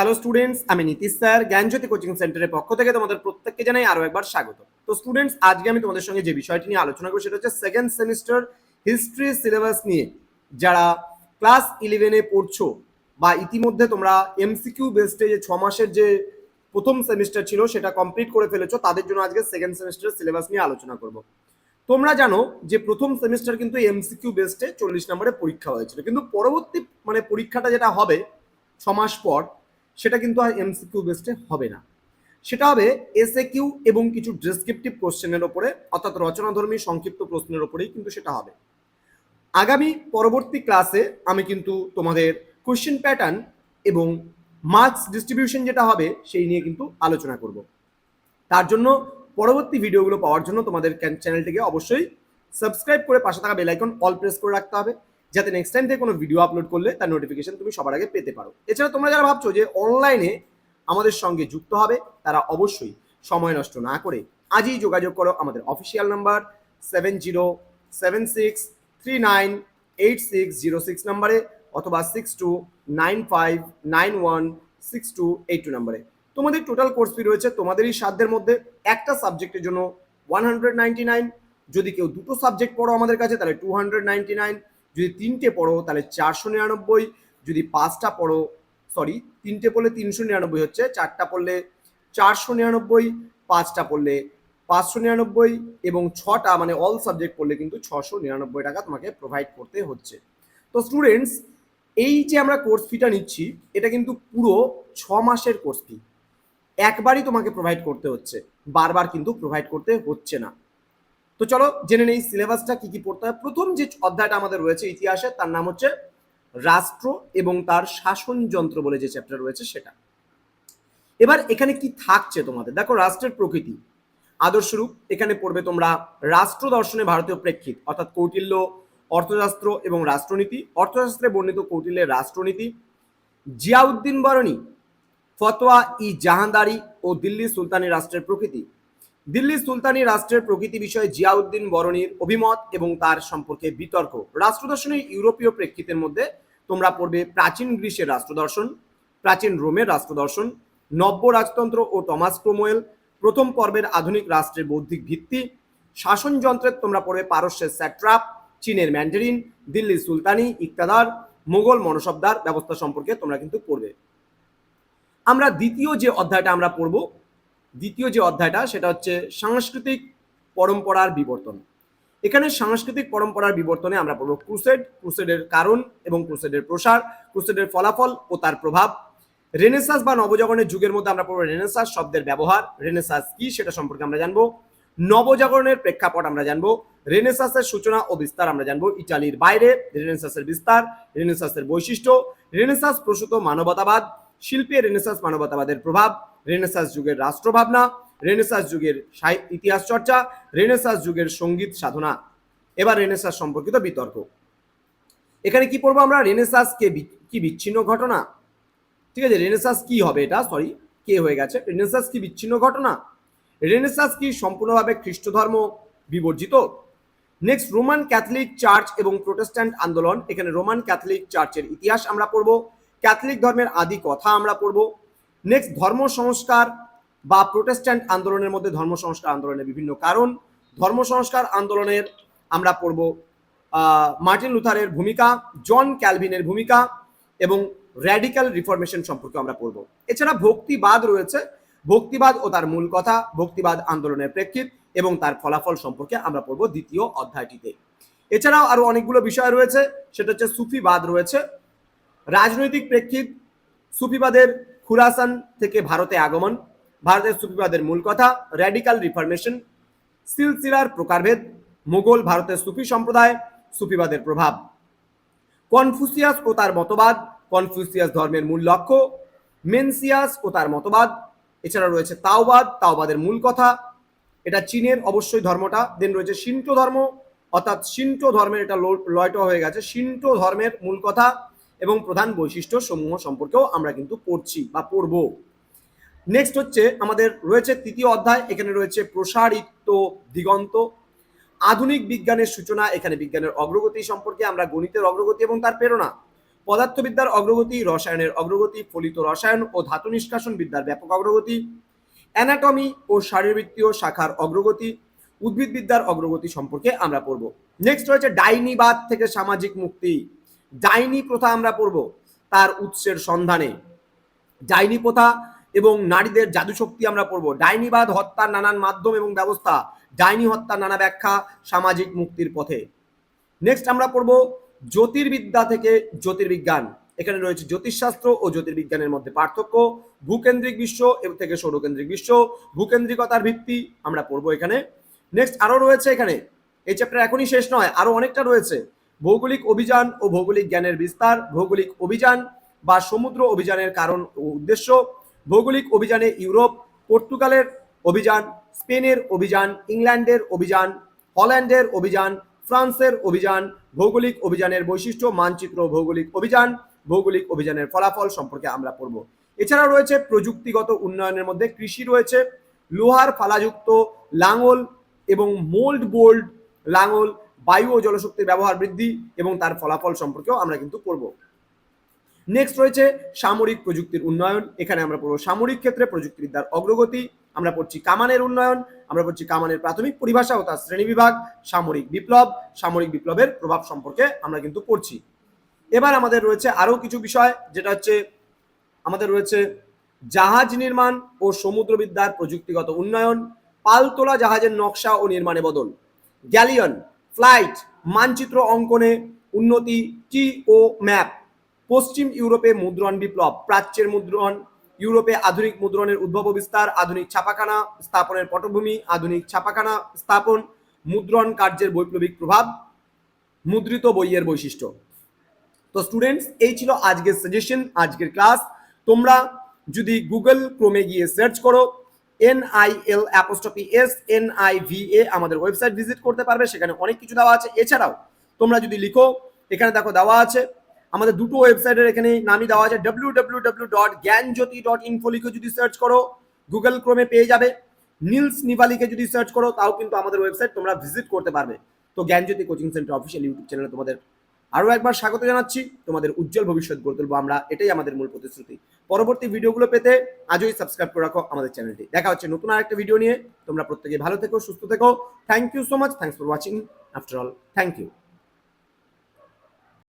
Hello students আমি Nitish sir জ্ঞানজ্যোতি coaching সেন্টারের পক্ষ থেকে তোমাদের প্রত্যেককে জানাই আরও একবার স্বাগত। তো স্টুডেন্টস আজকে আমি তোমাদের সঙ্গে যে বিষয়টি নিয়ে আলোচনা করব সেটা হচ্ছে সেকেন্ড সেমিস্টার হিস্ট্রি সিলেবাস নিয়ে। যারা ক্লাস ইলেভেনে পড়ছো বা ইতিমধ্যে তোমরা এমসিকিউ বেসডে যে ছ মাসের যে প্রথম সেমিস্টার ছিল সেটা কমপ্লিট করে ফেলেছো, তাদের জন্য আজকে সেকেন্ড সেমিস্টার সিলেবাস নিয়ে আলোচনা করব। তোমরা জানো যে প্রথম সেমিস্টার কিন্তু এমসিকিউ বেসডে চল্লিশ নম্বরে পরীক্ষা হয়েছিল। কিন্তু পরবর্তী মানে পরীক্ষাটা যেটা হবে ছ মাস পর সেটা কিন্তু আর এমসিকিউ বেসডে হবে না। সেটা হবে এসএ কিউ এবং কিছু ডেসক্রিপটিভ কোশ্চেনের ওপরে, অর্থাৎ রচনাধর্মী সংক্ষিপ্ত প্রশ্নের ওপরেই কিন্তু সেটা হবে। আগামী পরবর্তী ক্লাসে আমি কিন্তু তোমাদের কোশ্চেন প্যাটার্ন এবং মার্কস ডিস্ট্রিবিউশন যেটা হবে সেই নিয়ে কিন্তু আলোচনা করব। তার জন্য পরবর্তী ভিডিওগুলো পাওয়ার জন্য তোমাদের চ্যানেলটিকে অবশ্যই সাবস্ক্রাইব করে পাশে থাকা বেল আইকন অল প্রেস করে রাখতে হবে। যাতে নেক্সট টাইম থেকে কোনো ভিডিও আপলোড করলে তার নোটিফিকেশন তুমি সবার আগে পেতে পারো। এছাড়া তোমরা যারা ভাবছ যে অনলাইনে আমাদের সঙ্গে যুক্ত হবে, তারা অবশ্যই সময় নষ্ট না করে আজই যোগাযোগ করো আমাদের official number seven zero seven six three nine eight six zero six নাম্বারে অথবা six two nine five nine one six two eight two নাম্বারে তোমাদের টোটাল কোর্স ফি রয়েছে তোমাদেরই সাধ্যের মধ্যে একটা সাবজেক্টের জন্য ওয়ান হান্ড্রেড নাইনটি নাইন যদি কেউ দুটো সাবজেক্ট পড়ো আমাদের কাছে, তাহলে টু হান্ড্রেড নাইনটি নাইন যদি তিনটে পড়ো, তাহলে চারশো নিরানব্বই। যদি পাঁচটা পড়ো সরি তিনটে পড়লে তিনশো নিরানব্বই হচ্ছে, চারটা পড়লে চারশো নিরানব্বই, পাঁচটা পড়লে পাঁচশো নিরানব্বই, এবং ছটা মানে অল সাবজেক্ট পড়লে কিন্তু ছশো নিরানব্বই টাকা তোমাকে প্রোভাইড করতে হচ্ছে। তো স্টুডেন্টস এই যে আমরা কোর্স ফিটা নিচ্ছি, এটা কিন্তু পুরো ছ মাসের কোর্স ফি একবারই তোমাকে প্রোভাইড করতে হচ্ছে, বারবার কিন্তু প্রোভাইড করতে হচ্ছে না। তো চলো জেনে নেই সিলেবাসটা কি কি পড়তে হয়। প্রথম যে অধ্যায়টা আমাদের রয়েছে ইতিহাসে, তার নাম হচ্ছে রাষ্ট্র এবং তার শাসন যন্ত্র বলে যে চ্যাপ্টার রয়েছে সেটা। এবার এখানে কি থাকছে তোমাদের? দেখো রাষ্ট্রের প্রকৃতি। আদর্শরূপ এখানে পড়বে তোমরা রাষ্ট্র দর্শনে ভারতীয় প্রেক্ষিত, অর্থাৎ কৌটিল্য, অর্থশাস্ত্র এবং রাষ্ট্রনীতি। অর্থশাস্ত্রে বর্ণিত কৌটিল্যের রাষ্ট্রনীতি জিয়াউদ্দিন বরণী, ফতোয়া ই জাহানদারি ও দিল্লি সুলতানি রাষ্ট্রের প্রকৃতি। দিল্লি সুলতানি রাষ্ট্রের প্রকৃতি বিষয়ে জিয়াউদ্দিন বরণীর অভিমত এবং তার সম্পর্কে বিতর্ক। রাষ্ট্রদর্শনের ইউরোপীয় প্রেক্ষিতের মধ্যে তোমরা পড়বে প্রাচীন গ্রীসের রাষ্ট্রদর্শন, প্রাচীন রোমের রাষ্ট্রদর্শন, নব্য রাজতন্ত্র ও টমাস ক্রোমোয়েল, প্রথম পর্বের আধুনিক রাষ্ট্রের বৌদ্ধিক ভিত্তি শাসনযন্ত্রের তোমরা পড়বে পারস্যের স্যাট্রাপ, চীনের ম্যান্ডারিন দিল্লি সুলতানি ইকতাদার, মোগল মনসবদার ব্যবস্থা সম্পর্কে তোমরা কিন্তু পড়বে। আমরা দ্বিতীয় যে অধ্যায়টা আমরা পড়ব দ্বিতীয় যে অধ্যায়টা, সেটা হচ্ছে সাংস্কৃতিক পরম্পরার বিবর্তন। এখানে সাংস্কৃতিক পরম্পরার বিবর্তনে আমরা পড়ব ক্রুসেড, ক্রুসেডের কারণ এবং ক্রুসেডের প্রসার, ক্রুসেডের ফলাফল ও তার প্রভাব। রেনেসাস বা নবজাগরণের যুগের মধ্যে আমরা পড়ব রেনেসাস শব্দের ব্যবহার। রেনেসাস কি, সেটা সম্পর্কে আমরা জানব। নবজাগরণের প্রেক্ষাপট আমরা জানব। রেনেসাসের সূচনা ও বিস্তার আমরা জানব ইটালির বাইরে। রেনেসাসের বিস্তার, রেনেসাসের বৈশিষ্ট্য। রেনেসাস প্রসূত মানবতাবাদ। শিল্পে রেনেসাস মানবতাবাদের প্রভাব। রেনেসাস যুগের রাষ্ট্রভাবনা, রেনেসাস যুগের ইতিহাস চর্চা, রেনেসাস যুগের সংগীত সাধনা। এবার রেনেসাস সম্পর্কিত বিতর্ক। এখানে কি পড়ব আমরা? রেনেসাস কে কি বিচ্ছিন্ন ঘটনা? ঠিক আছে, রেনেসাস কি হবে এটা? সরি কে হয়ে গেছে? রেনেসাস কি বিচ্ছিন্ন ঘটনা? রেনেসাস কি সম্পূর্ণভাবে খ্রিস্ট ধর্ম বিবর্জিত? নেক্সট রোমান ক্যাথলিক চার্চ এবং প্রোটেস্ট্যান্ট আন্দোলন। এখানে রোমান ক্যাথলিক চার্চের ইতিহাস আমরা পড়ব। ক্যাথলিক ধর্মের আদি কথা আমরা পড়ব। নেক্সট ধর্ম সংস্কার বা প্রোটেস্ট্যান্ট আন্দোলনের মধ্যে ধর্ম সংস্কার আন্দোলনের বিভিন্ন কারণ। ধর্ম সংস্কার আন্দোলনের আমরা পড়ব মার্টিন লুথারের ভূমিকা, জন ক্যালভিনের ভূমিকা এবং র্যাডিক্যাল রিফরমেশন সম্পর্কে আমরা পড়ব। এছাড়া ভক্তিবাদ রয়েছে। ভক্তিবাদ ও তার মূল কথা, ভক্তিবাদ আন্দোলনের প্রেক্ষিত এবং তার ফলাফল সম্পর্কে আমরা পড়ব দ্বিতীয় অধ্যায়টিতে। এছাড়াও আরও অনেকগুলো বিষয় রয়েছে, সেটা হচ্ছে সুফিবাদ রয়েছে। রাজনৈতিক প্রেক্ষিত সুফিবাদের খুরাসান থেকে ভারতে আগমন, ভারতের সুফিবাদের মূল কথা র্যাডিক্যাল রিফরমেশন সিলসিলার প্রকারভেদ, মোগল ভারতের সুফি সম্প্রদায়, সুফিবাদের প্রভাব। কনফুসিয়াস ও তার মতবাদ, কনফুসিয়াস ধর্মের মূল লক্ষ্য, মেনসিয়াস ও তার মতবাদ, এছাড়া রয়েছে তাওবাদ, তাওবাদের মূল কথা। এটা চীনের অবশ্যই ধর্মটা দেন রয়েছে শিন্টো ধর্ম, অর্থাৎ শিন্টো ধর্মের এটা লয়টা হয়ে গেছে, শিন্টো ধর্মের মূল কথা। এবং প্রধান বৈশিষ্ট্য সমূহ সম্পর্কেও আমরা কিন্তু পড়ছি বা পড়ব। নেক্সট হচ্ছে আমাদের রয়েছে তৃতীয় অধ্যায়, এখানে রয়েছে প্রসারিত দিগন্ত। আধুনিক বিজ্ঞানের সূচনা, এখানে বিজ্ঞানের অগ্রগতি সম্পর্কে আমরা গণিতের অগ্রগতি এবং তার প্রেরণা। পদার্থবিদ্যার অগ্রগতি, রসায়নের অগ্রগতি, ফলিত রসায়ন ও ধাতু নিষ্কাশন বিদ্যার ব্যাপক অগ্রগতি। অ্যানাটমি ও শারীরবৃত্তীয় শাখার অগ্রগতি, উদ্ভিদবিদ্যার অগ্রগতি সম্পর্কে আমরা পড়ব। নেক্সট রয়েছে ডাইনিবাদ থেকে সামাজিক মুক্তি। ডাইনি প্রথা আমরা পড়ব তার উৎসের সন্ধানে। ডাইনি প্রথা এবং নারীদের জাদুশক্তি আমরা পড়ব। ডাইনিবাদ হত্যার নানান মাধ্যম এবং ব্যবস্থা, ডাইনি হত্যার নানা ব্যাখ্যা সামাজিক মুক্তির পথে। নেক্সট আমরা পড়ব জ্যোতির্বিদ্যা থেকে জ্যোতির্বিজ্ঞান। এখানে রয়েছে জ্যোতিষশাস্ত্র ও জ্যোতির্বিজ্ঞানের মধ্যে পার্থক্য, ভূকেন্দ্রিক বিশ্ব থেকে সৌরকেন্দ্রিক বিশ্ব, ভূকেন্দ্রিকতার ভিত্তি আমরা পড়ব এখানে। নেক্সট আরও রয়েছে এখানে। এই চ্যাপ্টার এখনই শেষ নয় আরও অনেকটা রয়েছে। ভৌগোলিক অভিযান ও ভৌগোলিক জ্ঞানের বিস্তার, ভৌগোলিক অভিযান বা সমুদ্র অভিযানের কারণ ও উদ্দেশ্য, ভৌগোলিক অভিযানে ইউরোপ, পর্তুগালের অভিযান, স্পেনের অভিযান, ইংল্যান্ডের অভিযান, হল্যান্ডের অভিযান, ফ্রান্সের অভিযান, ভৌগোলিক অভিযানের বৈশিষ্ট্য, মানচিত্র ভৌগোলিক অভিযান, ভৌগোলিক অভিযানের ফলাফল সম্পর্কে আমরা পড়ব। এছাড়াও রয়েছে প্রযুক্তিগত উন্নয়নের মধ্যে কৃষি রয়েছে, লোহার ফালাযুক্ত লাঙল এবং মোল্ড বোল্ড লাঙল বায়ু ও জলশক্তির ব্যবহার বৃদ্ধি এবং তার ফলাফল সম্পর্কেও আমরা কিন্তু পড়ব। নেক্সট রয়েছে সামরিক প্রযুক্তির উন্নয়ন। এখানে আমরা পড়ব সামরিক ক্ষেত্রে প্রযুক্তিবিদ্যার অগ্রগতি। আমরা পড়ছি কামানের উন্নয়ন। আমরা পড়ছি কামানের প্রাথমিক পরিভাষা ও তার শ্রেণীবিভাগ সামরিক বিপ্লব। সামরিক বিপ্লবের প্রভাব সম্পর্কে আমরা কিন্তু পড়ছি। এবার আমাদের রয়েছে আরও কিছু বিষয়, যেটা হচ্ছে আমাদের রয়েছে জাহাজ নির্মাণ ও সমুদ্রবিদ্যার প্রযুক্তিগত উন্নয়ন, পালতোলা জাহাজের নকশা ও নির্মাণে বদল। গ্যালিয়ন ফ্লাইট, মানচিত্র অঙ্কনে উন্নতি, টি ও ম্যাপ। পশ্চিম ইউরোপে মুদ্রণ বিপ্লব, প্রাচ্যের মুদ্রণ, ইউরোপে আধুনিক মুদ্রণের উদ্ভব বিস্তার, আধুনিক ছাপাখানা স্থাপনের পটভূমি, আধুনিক ছাপাখানা স্থাপন, মুদ্রণ কার্যের বৈপ্লবিক প্রভাব, মুদ্রিত বইয়ের বৈশিষ্ট্য। তো স্টুডেন্টস এই ছিল আজকের সাজেশন আজকের ক্লাস তোমরা যদি গুগল ক্রোমে গিয়ে সার্চ করো N I L apostrophe S N I V A আমাদের ওয়েবসাইট ভিজিট করতে পারবে, সেখানে অনেক কিছু দেওয়া আছে। এছাড়াও, তোমরা যদি লিখো, এখানে দেখো দেওয়া আছে, আমাদের দুটো ওয়েবসাইটের এখানে নামই দেওয়া আছে W W W dot Gyanjyoti dot info লিখে যদি সার্চ করো গুগল ক্রোমে পেয়ে যাবে। নীলস নিভালিকে যদি সার্চ করো, তাও কিন্তু আমাদের ওয়েবসাইট তোমরা ভিজিট করতে পারবে। তো Gyanjyoti coaching centre official YouTube চ্যানেলে তোমাদের আরও একবার স্বাগত জানাচ্ছি। তোমাদের উজ্জ্বল ভবিষ্যৎ গড়ে তুলবো আমরা, এটাই আমাদের মূল প্রতিশ্রুতি। পরবর্তী ভিডিওগুলো পেতে আজই সাবস্ক্রাইব করে রাখো আমাদের চ্যানেলটি। দেখা হচ্ছে নতুন আরেকটা ভিডিও নিয়ে। তোমরা প্রত্যেকে ভালো থেকো, সুস্থ থেকো। Thank you so much thanks for watching after all thank you